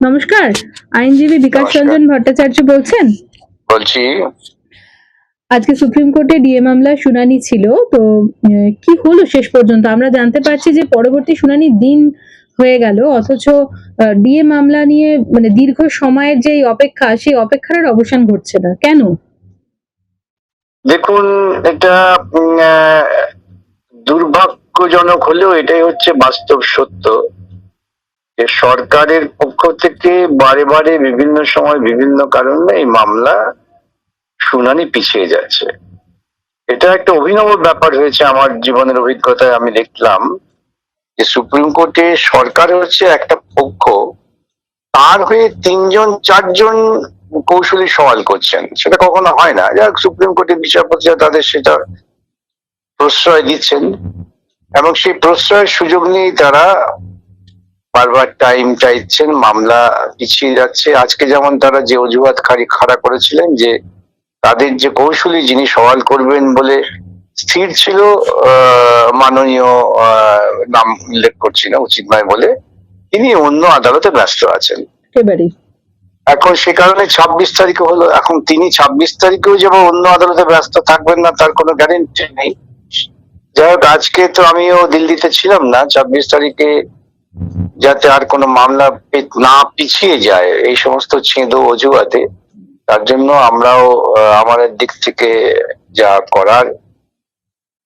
নমস্কার আইনজীবী বিকাশ। রঞ্জন ভট্টাচার্য বলছেন? বলছি। আজকে সুপ্রিম কোর্টে ডিএ মামলার শুনানি ছিল তো কি হলো শেষ পর্যন্ত? আমরা জানতে পারছি যে পরবর্তী শুনানি দিন হয়ে গেল অথচ ডিএ মামলা নিয়ে মানে দীর্ঘ সময়ের যে অপেক্ষা সেই অপেক্ষার অবসান ঘটছে না। কেন? দেখুন এটা দুর্ভাগ্যজনক হলেও এটাই হচ্ছে বাস্তব সত্য। যে সরকারের পক্ষ থেকে বারে বারে বিভিন্ন সময় বিভিন্ন কারণে এই মামলা শুনানি পিছিয়ে যাচ্ছে। এটা একটা অভিনব ব্যাপার হয়েছে আমার জীবনের অভিজ্ঞতায় আমি দেখলাম যে সুপ্রিম কোর্টে সরকার হচ্ছে একটা পক্ষ, তার হয়ে তিনজন, চারজন কৌশলী সওয়াল করছেন। সেটা কখনো হয় না। যাক, সুপ্রিম কোর্টের বিচারপতিরা তাদের সেটা প্রশ্রয় দিচ্ছেন। এবং সেই প্রশ্রয়ের সুযোগ নিয়েই তারা বারবার টাইম চাইছেন মামলা পিছিয়ে যাচ্ছে। আজকে যেমন তারা যে অজুহাত খাড়া করেছিলেন যে তাদের যে কৌশলী যিনি সওয়াল করবেন বলে স্থির ছিল মাননীয় নাম উল্লেখ করছি না উচিত নয় বলে তিনি অন্য আদালতে ব্যস্ত আছেন। এখন সে কারণে ছাব্বিশ তারিখে হলো এখন তিনি ছাব্বিশ তারিখেও যেমন অন্য আদালতে ব্যস্ত থাকবেন না তার কোনো গ্যারেন্টি নেই। যাই হোক আজকে তো আমিও দিল্লিতে ছিলাম না ছাব্বিশ তারিখে যাতে আর কোনো মামলা না পিছিয়ে যায়। এই সমস্ত ছেঁদো অজুহাতে তার জন্য আমরাও আমাদের দিক থেকে যা করার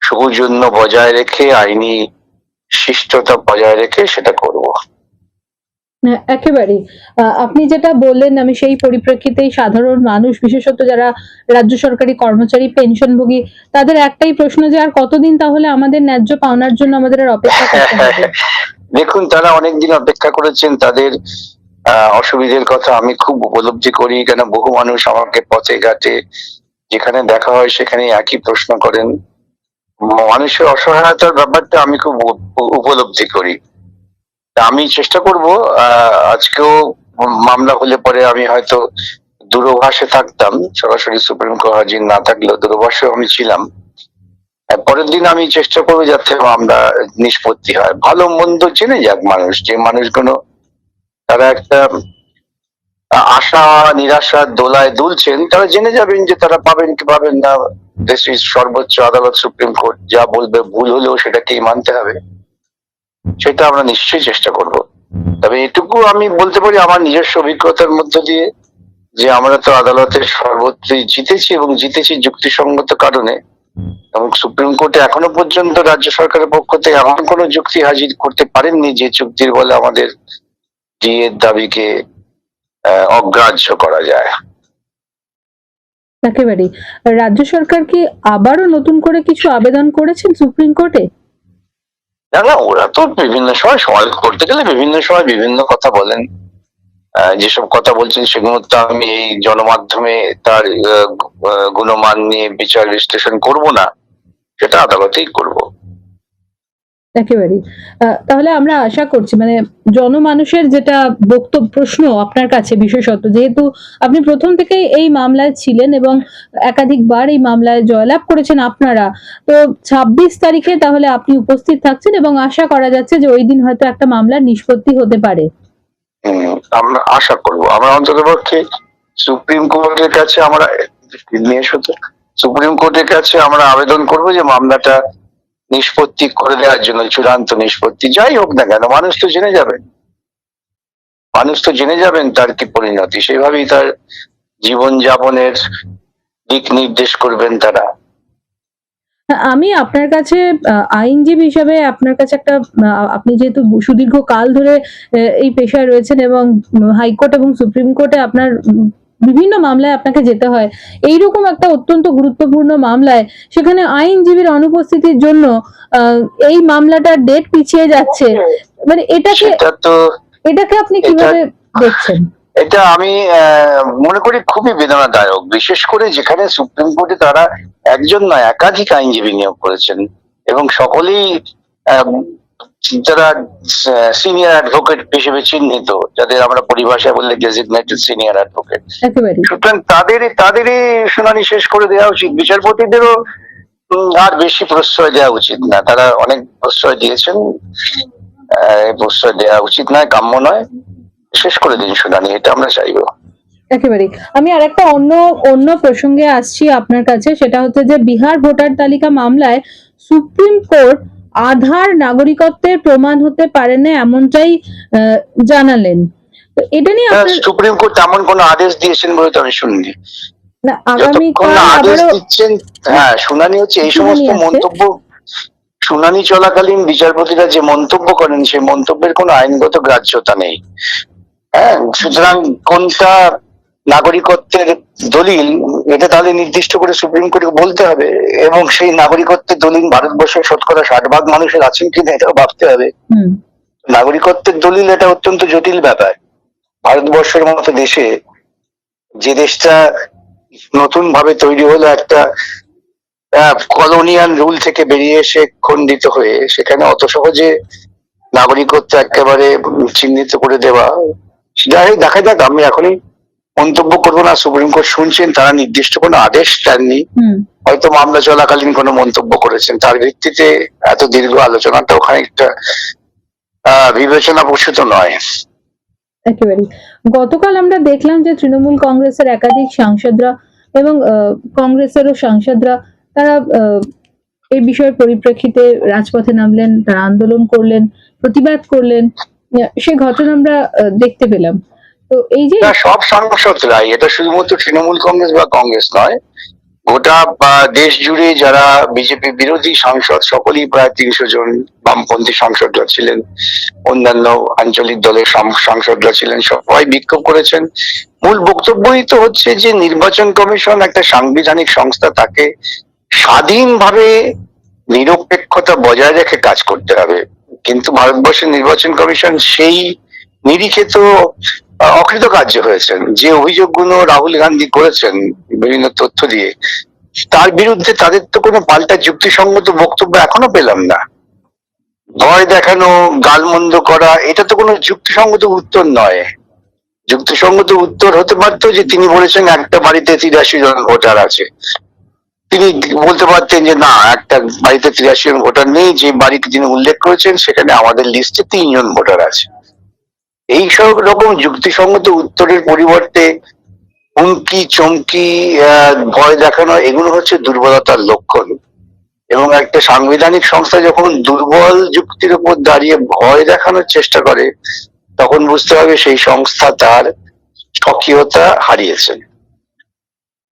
সৌজন্য বজায় রেখে আইনি শিষ্টতা বজায় রেখে সেটা করব। আহ, আপনি যেটা বললেন আমি সেই পরিপ্রেক্ষিতেই সাধারণ মানুষ বিশেষত যারা রাজ্য সরকারি কর্মচারী পেনশনভোগী তাদের একটাই প্রশ্ন যে আর কতদিন তাহলে আমাদের ন্যায্য পাওনার জন্য আমাদের আর অপেক্ষা করতে হবে? দেখুন, তারা অনেকদিন অপেক্ষা করেছেন তাদের অসুবিধের কথা। আমি খুব উপলব্ধি করি, কেন বহু মানুষ আমাকে পথে ঘাটে যেখানে দেখা হয় সেখানে একই প্রশ্ন করেন। মানুষের অসহায়তার ব্যাপারটা আমি খুব উপ- উপলব্ধি করি। আমি চেষ্টা করব আজকেও মামলা হলে পরে আমি হয়তো দূরভাষে থাকতাম। সরাসরি সুপ্রিম কোর্ট হাজির না থাকলেও দূরভাষে আমি ছিলাম। পরের দিন আমি চেষ্টা করব যাতে আমরা নিষ্পত্তি হয়। ভালো মন্দ জেনে যাক মানুষ, যে মানুষগুলো তারা একটা আশা, নিরাশা দোলায় দুলছেন, তারা জেনে যাবেন যে তারা পাবেন কি পাবেন না। দেশের সর্বোচ্চ আদালত, সুপ্রিম কোর্ট যা বলবে ভুল হলেও সেটাকেই মানতে হবে। সেটা আমরা নিশ্চয়ই চেষ্টা করব। তবে এটুকু আমি বলতে পারি আমার নিজস্ব অভিজ্ঞতার মধ্য দিয়ে যে আমরা তো আদালতের সর্বত্রই জিতেছি এবং জিতেছি যুক্তিসঙ্গত কারণে। এবং সুপ্রিম কোর্টে এখনও পর্যন্ত রাজ্য সরকারের পক্ষ থেকে এমন কোনো যুক্তি হাজির করতে পারেননি যে চুক্তির বলে আমাদের ডিএর দাবিকে অগ্রাহ্য করা যায়। একেবারেই। রাজ্য সরকার কি আবারও নতুন করে কিছু আবেদন করেছেন সুপ্রিম কোর্টে? না না ওরা তো বিভিন্ন সময় সওয়াল করতে গেলে বিভিন্ন সময় বিভিন্ন কথা বলেন। যেসব কথা বলছেন সেগুলো তো আমি এই জনমাধ্যমে তার গুণমান নিয়ে বিচার বিশ্লেষণ করব না, সেটা আদালতেই করব। একেবারেই। তাহলে আমরা আশা করছি মানে জনমানুষের যেটা বক্তব্য, প্রশ্ন আপনার কাছে বিশেষত, যেহেতু আপনি প্রথম থেকেই এই মামলায় ছিলেন এবং একাধিকবার এই মামলায় জয়লাভ করেছেন আপনারা, তো ছাব্বিশ তারিখে তাহলে আপনি উপস্থিত থাকছেন এবং আশা করা যাচ্ছে যে ওই দিন হয়তো একটা মামলার নিষ্পত্তি হতে পারে। আমরা আশা করব। আমরা অন্ততপক্ষে সুপ্রিম কোর্টের কাছে আমরা নিয়ে সুপ্রিম কোর্টের কাছে আমরা আবেদন করব যে মামলাটা নিষ্পত্তি করে দেওয়ার জন্য, চূড়ান্ত নিষ্পত্তি। যাই হোক না কেন, মানুষ তো জেনে যাবেন মানুষ তো জেনে যাবেন তার কি পরিণতি। সেভাবেই তার জীবন যাপনের দিক নির্দেশ করবেন তারা। আমি আপনার কাছে আইনজীবী হিসাবে আপনার কাছে একটা আপনি যেহেতু সুদীর্ঘ কাল ধরে এই পেশায় রয়েছেন এবং হাইকোর্ট এবং সুপ্রিম কোর্টে আপনার বিভিন্ন মামলায় আপনাকে যেতে হয় এইরকম একটা অত্যন্ত গুরুত্বপূর্ণ মামলায় সেখানে আইনজীবীর অনুপস্থিতির জন্য এই মামলাটার ডেট পিছিয়ে যাচ্ছে। মানে এটাকে এটাকে আপনি কীভাবে দেখছেন? এটা আমি আহ, মনে করি খুবই বেদনাদায়ক। বিশেষ করে যেখানে সুপ্রিম কোর্টে তারা একজন না একাধিক আইনজীবী নিয়োগ করেছেন এবং সকলেই যারা সিনিয়র অ্যাডভোকেট হিসেবে চিহ্নিত যাদের আমরা পরিভাষায় বললে ডেজিগনেটেড সিনিয়র অ্যাডভোকেট সুতরাং তাদের তাদেরই শুনানি শেষ করে দেওয়া উচিত। বিচারপতিদেরও আর বেশি প্রশ্রয় দেওয়া উচিত না। তারা অনেক প্রশ্রয় দিয়েছেন। প্রশ্রয় দেওয়া উচিত নয় কাম্য নয়। শেষ করে দিন শুনানি এটা আমরা চাইব। একেবারে আমি আর একটা অন্য অন্য প্রসঙ্গে আসছি আপনার কাছে সেটা হচ্ছে যে বিহার ভোটার তালিকা মামলায় সুপ্রিম কোর্ট আধার নাগরিকত্বের প্রমাণ হতে পারে না এমনটাই জানালেন। এটা নিয়ে সুপ্রিম কোর্ট তেমন কোনো আদেশ দিয়েছেন বলে তো আমি শুনিনি। না, আগামীকাল আদেশ দিচ্ছেন হ্যাঁ শুনানি হচ্ছে এই সমস্ত মন্তব্য শুনানি চলাকালীন বিচারপতিরা যে মন্তব্য করেন সেই মন্তব্যের কোনো আইনগত গ্রাহ্যতা নেই। হ্যাঁ সুতরাং কোনটা নাগরিকত্বের দলিল এটা তাহলে নির্দিষ্ট করে সুপ্রিম কোর্টকে বলতে হবে। এবং সেই নাগরিকত্বের দলিল ভারতবর্ষের শতকরা ষাট ভাগ মানুষের আছেন কিনা এটাও ভাবতে হবে। নাগরিকত্বের দলিল এটা অত্যন্ত জটিল ব্যাপার। ভারতবর্ষের মতো দেশে যে দেশটা নতুন ভাবে তৈরি হলো একটা কলোনিয়াল রুল থেকে বেরিয়ে এসে খণ্ডিত হয়ে সেখানে অত সহজে নাগরিকত্ব একেবারে চিহ্নিত করে দেওয়া যাই হোক, দেখা যাক আমি এখনই মন্তব্য করব না সুপ্রিম কোর্ট শুনছেন তারা নির্দিষ্ট কোনো আদেশ দেননি। হয়তো মামলা চলাকালীন কোনো মন্তব্য করেছেন। তার ভিত্তিতে এত দীর্ঘ আলোচনাটাও খানিকটা আহ বিবেচনা প্রসূত নয়। একেবারেই। গতকাল আমরা দেখলাম যে তৃণমূল কংগ্রেসের একাধিক সাংসদরা এবং কংগ্রেসেরও সাংসদরা তারা এই বিষয়ের পরিপ্রেক্ষিতে রাজপথে নামলেন তারা আন্দোলন করলেন প্রতিবাদ করলেন। সে ঘটনা আমরা দেখতে পেলাম। তো এই যে সব সাংসদরাই এটা শুধুমাত্র তৃণমূল কংগ্রেস বা কংগ্রেস নয়, গোটা দেশ জুড়ে যারা বিজেপি বিরোধী সাংসদ, সকলেই প্রায় তিনশো জন বামপন্থী সাংসদরা ছিলেন। অন্যান্য আঞ্চলিক দলের সাংসদরা ছিলেন। সবাই বিক্ষোভ করেছেন। মূল বক্তব্যই তো হচ্ছে যে নির্বাচন কমিশন একটা সাংবিধানিক সংস্থা, তাকে স্বাধীনভাবে নিরপেক্ষতা বজায় রেখে কাজ করতে হবে। কিন্তু ভারতবর্ষের নির্বাচন কমিশন সেই নিরিখে তো অকৃতকার্য হয়েছেন। যে অভিযোগগুলো রাহুল গান্ধী করেছেন বিভিন্ন তথ্য দিয়ে, তার বিরুদ্ধে তাদের তো কোনো পাল্টা যুক্তিসঙ্গত বক্তব্য এখনও পেলাম না। ভয় দেখানো, গালমন্দ করা, এটা তো কোনো যুক্তিসঙ্গত উত্তর নয়। যুক্তিসঙ্গত উত্তর হতে পারতো যে তিনি বলেছেন একটা বাড়িতে তিরাশি জন ভোটার আছে। তিনি বলতে পারতেন যে, না, একটা বাড়িতে তিরাশি জন ভোটার নেই, যে বাড়িতে তিনি উল্লেখ করেছেন, সেখানে আমাদের লিস্টে তিনজন ভোটার আছে। এই সব রকম যুক্তিসঙ্গত উত্তরের পরিবর্তে হুমকি, চমকি ভয় দেখানো, এগুলো হচ্ছে দুর্বলতার লক্ষণ। এবং একটা সাংবিধানিক সংস্থা যখন দুর্বল যুক্তির উপর দাঁড়িয়ে ভয় দেখানোর চেষ্টা করে, তখন বুঝতে হবে সেই সংস্থা তার স্বকীয়তা হারিয়েছেন।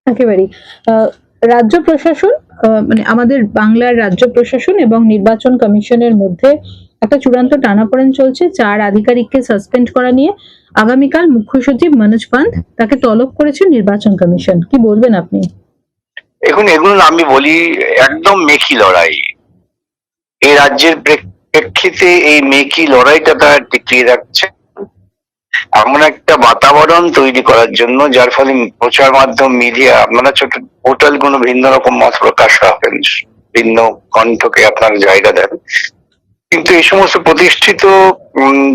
একেবারেই। রাজ্য প্রশাসন মানে আমাদের বাংলার রাজ্য প্রশাসন এবং নির্বাচন কমিশনের মধ্যে একটা চূড়ান্ত টানাপোড়েন চলছে। চার আধিকারিককে সাসপেন্ড করা নিয়ে আগামীকাল মুখ্য সচিব মনোজ পান্থ তাকে তলব করেছে নির্বাচন কমিশন। কি বলবেন আপনি? এখন এগুলো আমি বলি, একদম মেকি লড়াই। এই রাজ্যের প্রেক্ষিতে এই মেকি লড়াইটা তারা টিকিয়ে রাখছে। এমন একটা বাতাবরণ তৈরি করার জন্য যার ফলে প্রচার মাধ্যম মিডিয়া আপনারা ছোট পোর্টালগুলো ভিন্ন রকম মত প্রকাশ রাখেন ভিন্ন কণ্ঠকে আপনারা জায়গা দেন। কিন্তু এই সমস্ত প্রতিষ্ঠিত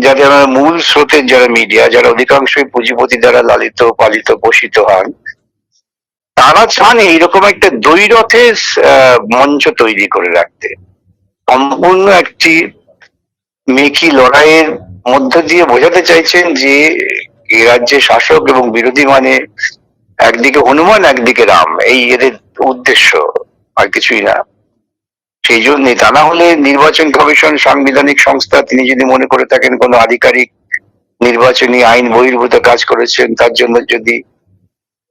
যাদের মূল স্রোতের যারা মিডিয়া যারা অধিকাংশই পুঁজিপতি দ্বারা লালিত পালিত পোষিত হন তারা চান এইরকম একটা আহ, মঞ্চ তৈরি করে রাখতে। সম্পূর্ণ একটি মেকি লড়াইয়ের মধ্য দিয়ে বোঝাতে চাইছেন যে এই রাজ্যে শাসক এবং বিরোধী মানে একদিকে হনুমান, একদিকে রাম। এই এদের উদ্দেশ্য, আর কিছুই না। সেই জন্যই তা না হলে নির্বাচন কমিশন, সাংবিধানিক সংস্থা, তিনি যদি মনে করে থাকেন কোনো আধিকারিক নির্বাচনী আইন বহির্ভূত কাজ করেছেন, তার জন্য যদি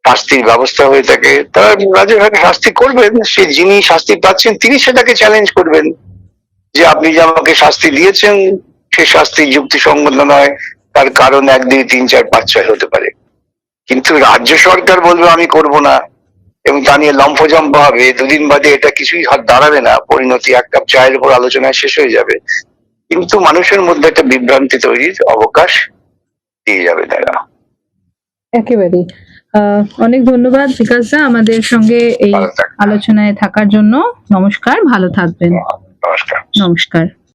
শাস্তির ব্যবস্থা হয়ে থাকে তারা রাজ্যভাবে শাস্তি করবেন। সে যিনি শাস্তি পাচ্ছেন, তিনি সেটাকে চ্যালেঞ্জ করবেন। যে আপনি যে আমাকে শাস্তি দিয়েছেন সে শাস্তি যুক্তিসঙ্গত নয় তার কারণ এক দুই তিন চার পাঁচ ছয় হতে পারে। কিন্তু রাজ্য সরকার বলবে আমি করব না। এবং তা নিয়ে লম্ফজম্প হবে। দুদিন বাদে এটা কিছুই হাত দাঁড়াবে না। পরিণতি এক কাপ চায়ের উপর আলোচনায় শেষ হয়ে যাবে। কিন্তু মানুষের মধ্যে একটা বিভ্রান্তি তৈরির অবকাশ দিয়ে যাবে তারা। একেবারেই। আহ, অনেক ধন্যবাদ বিকাশ দা আমাদের সঙ্গে এই আলোচনায় থাকার জন্য। নমস্কার ভালো থাকবেন। নমস্কার। নমস্কার।